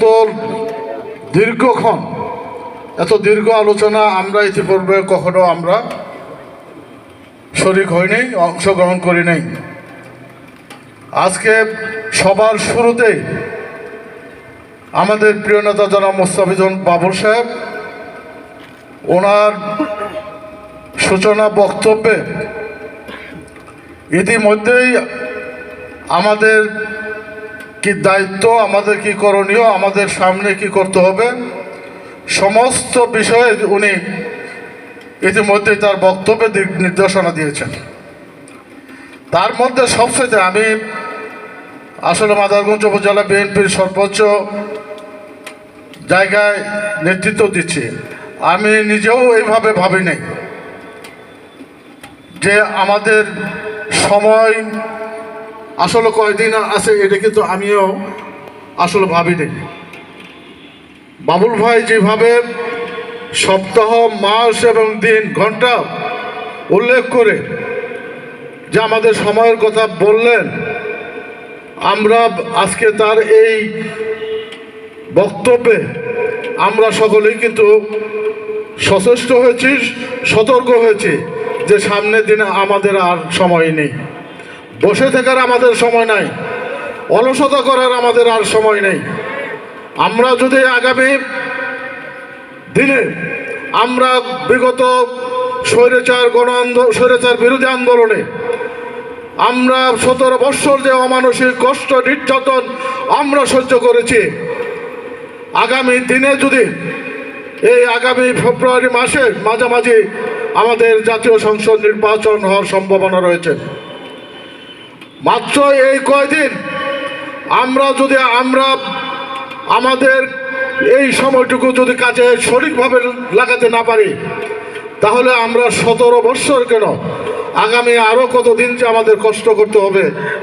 এত দীর্ঘক্ষণ, এত দীর্ঘ আলোচনা আমরা ইতিপূর্বে কখনো আমরা শরিক হইনি, অংশগ্রহণ করি নাই। আজকে সবার শুরুতেই আমাদের প্রিয় নেতা জনাব মোস্তাফিজুল বাবুল সাহেব ওনার সূচনা বক্তব্যে ইতিমধ্যেই আমাদের কি দায়িত্ব আমাদের কি করণীয়, আমাদের সামনে কি করতে হবে? সমস্ত বিষয়ে উনি ইতিমধ্যে তার বক্তব্যে দিক নির্দেশনা দিয়েছেন। তার মধ্যে সবচেয়ে আমি আসলে মাদারগঞ্জ উপজেলা বিএনপির সর্বোচ্চ জায়গায় নেতৃত্ব দিচ্ছি। আমি নিজেও এইভাবে ভাবি যে আমাদের সময় আসলে কয়দিন আছে, এটা কিন্তু আমিও আসলে ভাবিনি। বাবুল ভাই যেভাবে সপ্তাহ, মাস এবং দিন, ঘণ্টা উল্লেখ করে যে আমাদের সময়ের কথা বললেন, আমরা আজকে তার এই বক্তব্যে আমরা সকলেই কিন্তু সচেষ্ট হয়েছি, সতর্ক হয়েছি যে সামনের দিনে আমাদের আর সময় নেই। বসে থাকার আমাদের সময় নাই, অলসতা করার আমাদের আর সময় নেই। আমরা যদি আগামী দিনে আমরা বিগত স্বৈরাচার, গণ আন্দোলন স্বৈরাচার বিরোধী আন্দোলনে আমরা সতেরো বৎসর যে অমানসিক, কষ্ট, নির্যাতন আমরা সহ্য করেছি, আগামী দিনে যদি এই আগামী ফেব্রুয়ারি মাসের মাঝামাঝি আমাদের জাতীয় সংসদ নির্বাচন হওয়ার সম্ভাবনা রয়েছে। মাত্র এই কয়দিন আমরা যদি, আমরা আমাদের এই সময়টুকু যদি কাজে সঠিকভাবে লাগাতে না পারি, তাহলে আমরা সতেরো বৎসর কেন? আগামী আরও কত দিন যে আমাদের কষ্ট করতে হবে?